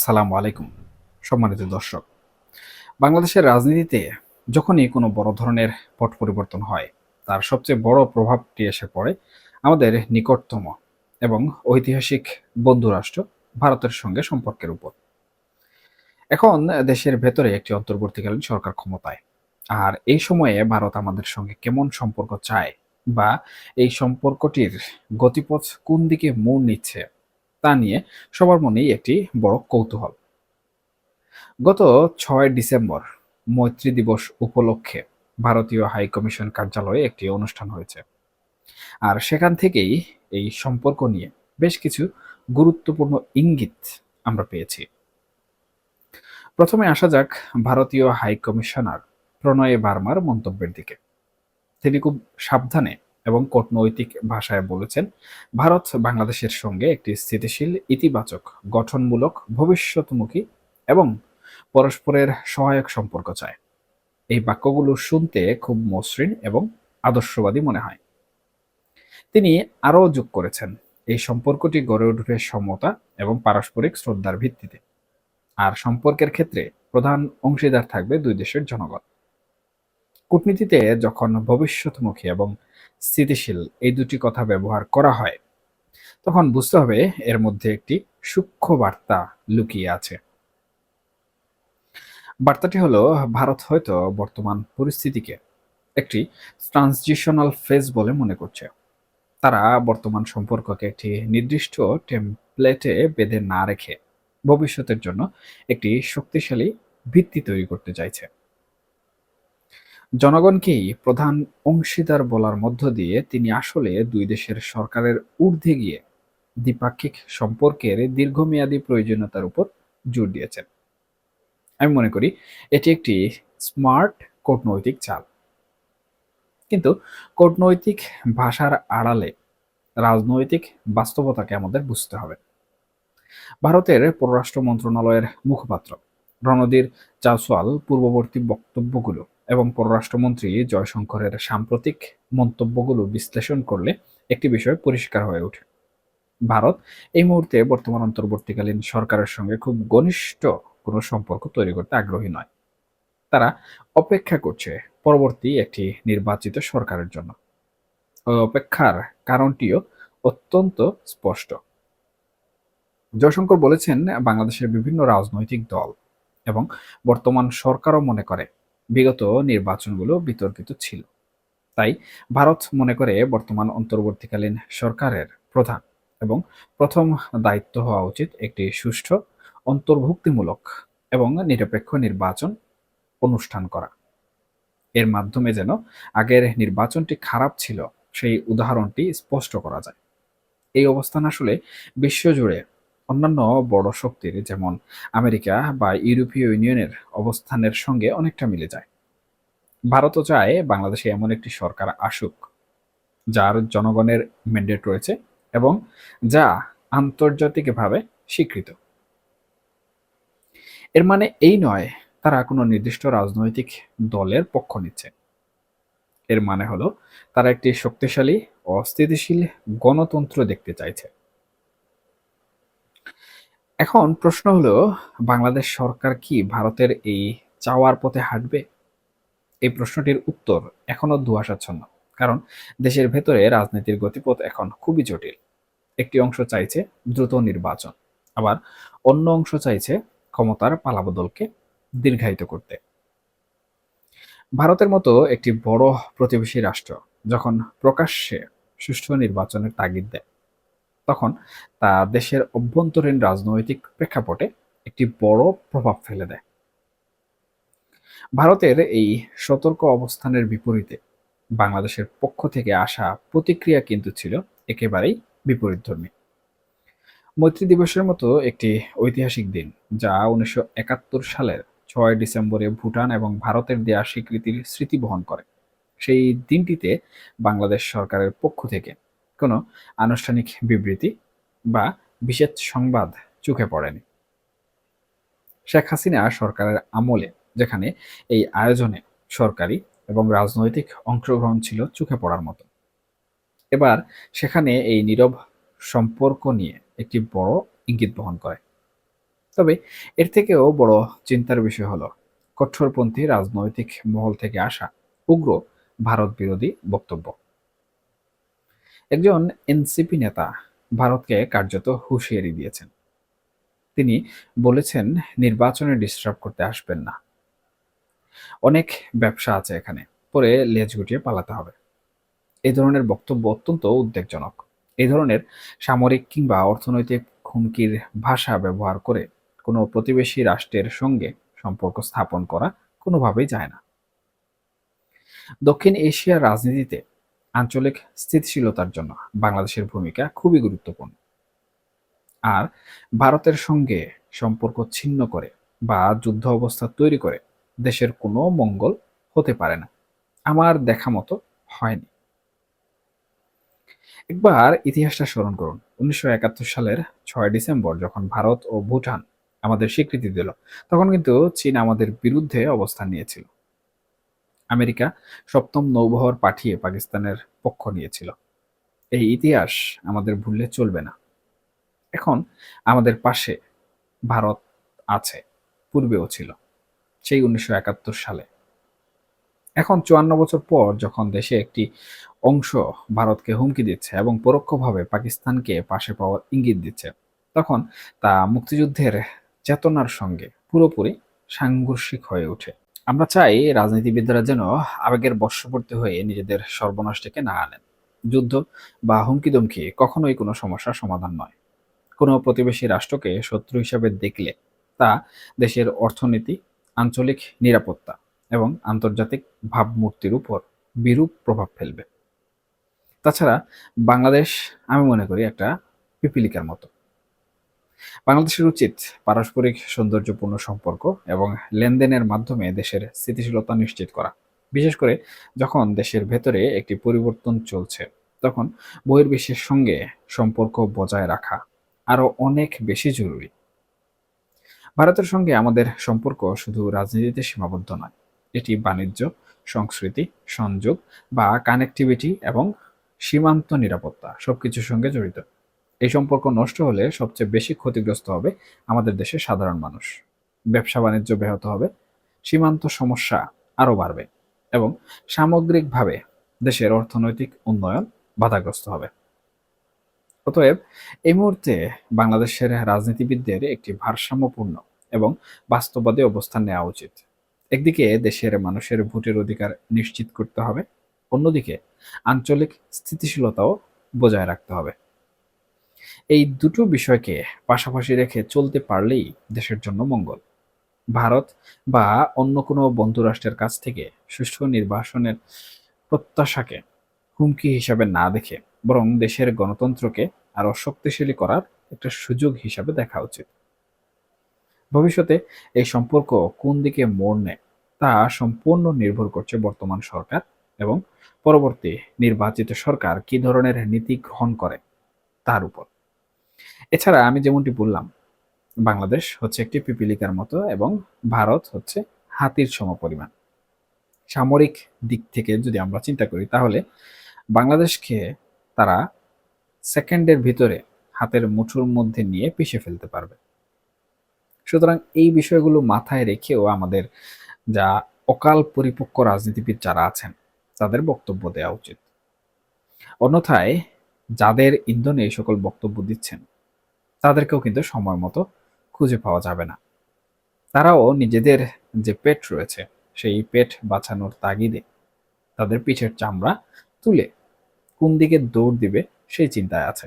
আসসালামু আলাইকুম, সম্মানিত দর্শক। বাংলাদেশের রাজনীতিতে যখনই কোনো বড় ধরনের পট পরিবর্তন হয়, তার সবচেয়ে বড় প্রভাবটি এসে পড়ে আমাদের নিকটতম এবং ঐতিহাসিক বন্ধুরাষ্ট্র ভারতের সঙ্গে সম্পর্কের উপর। এখন দেশের ভেতরে একটি অন্তর্বর্তীকালীন সরকার ক্ষমতায়, আর এই সময়ে ভারত আমাদের সঙ্গে কেমন সম্পর্ক চায় বা এই সম্পর্কটির গতিপথ কোন দিকে মোড় নিচ্ছে তা নিয়ে সবার মনেই একটি বড় কৌতূহল। গত ছয় ডিসেম্বর মৈত্রী দিবস উপলক্ষে ভারতীয় হাই কমিশন কার্যালয়ে একটি অনুষ্ঠান হয়েছে। আর সেখান থেকেই এই সম্পর্ক নিয়ে বেশ কিছু গুরুত্বপূর্ণ ইঙ্গিত আমরা পেয়েছি। প্রথমে আসা যাক ভারতীয় হাই কমিশনার প্রণয় বার্মার মন্তব্যের দিকে। তিনি খুব সাবধানে এবং কূটনৈতিক ভাষায় বলেছেন, ভারত বাংলাদেশের সঙ্গে একটি স্থিতিশীল, ইতিবাচক, গঠনমূলক, ভবিষ্যৎমুখী এবং পরস্পরের সহায়ক সম্পর্ক চায়। এই বাক্যগুলো শুনতে খুব মসৃণ এবং আদর্শবাদী মনে হয়। তিনি আরও যোগ করেছেন, এই সম্পর্কটি গড়ে উঠবে সমতা এবং পারস্পরিক শ্রদ্ধার ভিত্তিতে। আর সম্পর্কের ক্ষেত্রে প্রধান অংশীদার থাকবে দুই দেশের জনগণ। কূটনীতিতে যখন ভবিষ্যৎমুখী এবং স্থিতিশীল, এই দুটি কথা ব্যবহার করা হয়। তখন বুঝতে হবে এর মধ্যে একটি সূক্ষ্ম বার্তা লুকিয়ে আছে। বার্তাটি হলো, ভারত হয়তো বর্তমান পরিস্থিতিকে একটি ট্রানজিশনাল ফেজ বলে মনে করছে। তারা বর্তমান সম্পর্ককে একটি নির্দিষ্ট টেমপ্লেটে বেঁধে না রেখে ভবিষ্যতের জন্য একটি শক্তিশালী ভিত্তি তৈরি করতে চাইছে। জনগণকেই প্রধান অংশীদার বলার মধ্য দিয়ে তিনি আসলে দুই দেশের সরকারের ঊর্ধ্বে গিয়ে দ্বিপাক্ষিক সম্পর্কের দীর্ঘমেয়াদী প্রয়োজনীয়তার উপর জোর দিয়েছেন? আমি মনে করি এটি একটি স্মার্ট কূটনৈতিক চাল। কিন্তু কূটনৈতিক ভাষার আড়ালে রাজনৈতিক বাস্তবতাকে আমাদের বুঝতে হবে। ভারতের পররাষ্ট্র মন্ত্রণালয়ের মুখপাত্র রণধীর চাওসওয়াল পূর্ববর্তী বক্তব্যগুলো এবং পররাষ্ট্রমন্ত্রী জয়শঙ্করের সাম্প্রতিক মন্তব্যগুলো বিশ্লেষণ করলে একটি বিষয় পরিষ্কার হয়ে ওঠে। ভারত এই মুহূর্তে বর্তমান অন্তর্বর্তীকালীন সরকারের সঙ্গে খুব ঘনিষ্ঠ কোনো সম্পর্ক তৈরি করতে আগ্রহী নয়। তারা অপেক্ষা করছে পরবর্তী একটি নির্বাচিত সরকারের জন্য। অপেক্ষার কারণটিও অত্যন্ত স্পষ্ট। জয়শঙ্কর বলেছেন, বাংলাদেশের বিভিন্ন রাজনৈতিক দল এবং বর্তমান সরকারও মনে করে বিগত নির্বাচনগুলো বিতর্কিত ছিল। তাই ভারত মনে করে বর্তমান অন্তর্বর্তীকালীন সরকারের প্রধান এবং প্রথম দায়িত্ব হওয়া উচিত একটি সুষ্ঠু, অন্তর্ভুক্তিমূলক এবং নিরপেক্ষ নির্বাচন অনুষ্ঠান করা। এর মাধ্যমে যেন আগের নির্বাচনটি খারাপ ছিল, সেই উদাহরণটি স্পষ্ট করা যায়। এই অবস্থান আসলে বিশ্বজুড়ে অন্যান্য বড় শক্তির যেমন আমেরিকা বা ইউরোপীয় ইউনিয়নের অবস্থানের সঙ্গে অনেকটা মিলে যায়। ভারতও চায় বাংলাদেশে এমন একটি সরকার আসুক, যার জনগণের ম্যান্ডেট রয়েছে এবং যা আন্তর্জাতিকভাবে স্বীকৃত। এর মানে এই নয়, তারা কোনো নির্দিষ্ট রাজনৈতিক দলের পক্ষ নিচ্ছে। এর মানে হলো, তারা একটি শক্তিশালী, অস্থিতিশীল গণতন্ত্র দেখতে চাইছে। এখন প্রশ্ন হলো, বাংলাদেশ সরকার কি ভারতের এই চাওয়ার পথে হাঁটবে? এই প্রশ্নটির উত্তর এখনও ধোঁয়াশাচ্ছন্ন কারণ দেশের ভেতরে রাজনীতির গতিপথ এখন খুবই জটিল। একটি অংশ চাইছে দ্রুত নির্বাচন, আবার অন্য অংশ চাইছে ক্ষমতার পালাবদলকে দীর্ঘায়িত করতে। ভারতের মতো একটি বড় প্রতিবেশী রাষ্ট্র যখন প্রকাশ্যে সুষ্ঠু নির্বাচনের তাগিদ দেয় তখন তা দেশের অভ্যন্তরীণ রাজনৈতিক প্রেক্ষাপটে একটি বড় প্রভাব ফেলে দেয়। ভারতের এই সতর্ক অবস্থানের বিপরীতে বাংলাদেশের পক্ষ থেকে আসা প্রতিক্রিয়া কিন্তু ছিল একেবারেই বিপরীতধর্মী। মৈত্রী দিবসের মতো একটি ঐতিহাসিক দিন, যা উনিশশো একাত্তর সালের ছয় ডিসেম্বরে ভুটান এবং ভারতের দেয়া স্বীকৃতির স্মৃতি বহন করে। সেই দিনটিতে বাংলাদেশ সরকারের পক্ষ থেকে কোনো আনুষ্ঠানিক বিবৃতি বা বিশেষ সংবাদ চোখে পড়েনি। শেখ হাসিনা সরকারের আমলে যেখানে এই আয়োজনে সরকারি এবং রাজনৈতিক অংশগ্রহণ ছিল চোখে পড়ার মতো। এবার সেখানে এই নীরব সম্পর্ক নিয়ে একটি বড় ইঙ্গিত বহন করে। তবে এর থেকেও বড় চিন্তার বিষয় হলো, কঠোরপন্থী রাজনৈতিক মহল থেকে আসা উগ্র ভারত বিরোধী বক্তব্য। একজন এনসিপি নেতা ভারতকে কার্যত হুঁশিয়ারি দিয়েছেন। তিনি বলেছেন, নির্বাচনে ডিস্টার্ব করতে আসবেন না। অনেক ব্যবসা আছে এখানে, পরে লেজ গুটিয়ে পালাতে হবে। এ ধরনের বক্তব্য অত্যন্ত উদ্বেগজনক। এই ধরনের সামরিক কিংবা অর্থনৈতিক হুমকির ভাষা ব্যবহার করে কোনো প্রতিবেশী রাষ্ট্রের সঙ্গে সম্পর্ক স্থাপন করা কোনোভাবেই যায় না। দক্ষিণ এশিয়ার রাজনীতিতে আঞ্চলিক স্থিতিশীলতার জন্য বাংলাদেশের ভূমিকা খুবই গুরুত্বপূর্ণ। আর ভারতের সঙ্গে সম্পর্ক ছিন্ন করে বা যুদ্ধ অবস্থা তৈরি করে দেশের কোনো মঙ্গল হতে পারে না। আমার দেখা মতো হয়নি। একবার ইতিহাসটা স্মরণ করুন। উনিশশো একাত্তর সালের ছয় ডিসেম্বর যখন ভারত ও ভুটান আমাদের স্বীকৃতি দিল, তখন কিন্তু চীন আমাদের বিরুদ্ধে অবস্থান নিয়েছিল। আমেরিকা সপ্তম নৌবহর পাঠিয়ে পাকিস্তানের পক্ষ নিয়েছিল। এই ইতিহাস আমাদের ভুললে চলবে না। এখন আমাদের পাশে ভারত আছে, পূর্বেও ছিল, সেই উনিশশো একাত্তর সালে। এখন চুয়ান্ন বছর পর যখন দেশে একটি অংশ ভারতকে হুমকি দিচ্ছে এবং পরোক্ষভাবে পাকিস্তানকে পাশে পাওয়ার ইঙ্গিত দিচ্ছে, তখন তা মুক্তিযুদ্ধের চেতনার সঙ্গে পুরোপুরি সাংঘর্ষিক হয়ে ওঠে। আমরা চাই রাজনীতিবিদরা যেন আবেগের বর্ষবর্তী হয়ে নিজেদের সর্বনাশ ডেকে না আনেন। যুদ্ধ বা হুমকি দমকি কখনোই কোনো সমস্যার সমাধান নয়। কোনো প্রতিবেশী রাষ্ট্রকে শত্রু হিসাবে দেখলে তা দেশের অর্থনীতি, আঞ্চলিক নিরাপত্তা এবং আন্তর্জাতিক ভাবমূর্তির উপর বিরূপ প্রভাব ফেলবে। তাছাড়া বাংলাদেশ, আমি মনে করি, একটা পিপিলিকার মতো। বাংলাদেশের উচিত পারস্পরিক সৌন্দর্যপূর্ণ সম্পর্ক এবং লেনদেনের মাধ্যমে দেশের স্থিতিশীলতা নিশ্চিত করা। বিশেষ করে যখন দেশের ভেতরে একটি পরিবর্তন চলছে, তখন বহির্বিশ্বের সঙ্গে সম্পর্ক বজায় রাখা আরও অনেক বেশি জরুরি। ভারতের সঙ্গে আমাদের সম্পর্ক শুধু রাজনীতিতে সীমাবদ্ধ নয়, এটি বাণিজ্য, সংস্কৃতি, সংযোগ বা কানেক্টিভিটি এবং সীমান্ত নিরাপত্তা সবকিছুর সঙ্গে জড়িত। এই সম্পর্ক নষ্ট হলে সবচেয়ে বেশি ক্ষতিগ্রস্ত হবে আমাদের দেশের সাধারণ মানুষ। ব্যবসা বাণিজ্য ব্যাহত হবে, সীমান্ত সমস্যা আরও বাড়বে এবং সামগ্রিকভাবে দেশের অর্থনৈতিক উন্নয়ন বাধাগ্রস্ত হবে। অতএব এই মুহূর্তে বাংলাদেশের রাজনীতিবিদদের একটি ভারসাম্যপূর্ণ এবং বাস্তববাদী অবস্থান নেওয়া উচিত। একদিকে দেশের মানুষের ভোটের অধিকার নিশ্চিত করতে হবে, অন্যদিকে আঞ্চলিক স্থিতিশীলতাও বজায় রাখতে হবে। এই দুটো বিষয়কে পাশাপাশি রেখে চলতে পারলেই দেশের জন্য মঙ্গল। ভারত বা অন্য কোনো বন্ধুরাষ্ট্রের কাছ থেকে সুষ্ঠু নির্বাসনের প্রত্যাশাকে হুমকি হিসাবে না দেখে বরং দেশের গণতন্ত্রকে আরও শক্তিশালী করার একটা সুযোগ হিসাবে দেখা উচিত। ভবিষ্যতে এই সম্পর্ক কোন দিকে মোড় নেয় তা সম্পূর্ণ নির্ভর করছে বর্তমান সরকার এবং পরবর্তী নির্বাচিত সরকার কি ধরনের নীতি গ্রহণ করে তার উপর। এছাড়া আমি যেমনটি বললাম, বাংলাদেশ হচ্ছে একটি পিপিলিকার মতো এবং ভারত হচ্ছে হাতির সমপরিমাণ। সামরিক দিক থেকে যদি আমরা চিন্তা করি, তাহলে বাংলাদেশকে তারা সেকেন্ডের ভিতরে হাতের মুঠোর মধ্যে নিয়ে পিষে ফেলতে পারবে। সুতরাং এই বিষয়গুলো মাথায় রেখেও আমাদের যা অকাল পরিপক্ক রাজনীতিবিদ যারা আছেন, তাদের বক্তব্য দেওয়া উচিত। অন্যথায় যাদের ইন্ধনে এই সকল বক্তব্য দিচ্ছেন তাদেরকেও কিন্তু সময় মতো খুঁজে পাওয়া যাবে না। তারাও নিজেদের যে পেট রয়েছে, সেই পেট বাঁচানোর তাগিদে তাদের পিঠের চামড়া তুলে কোন দিকে দৌড় দিবে সেই চিন্তায় আছে।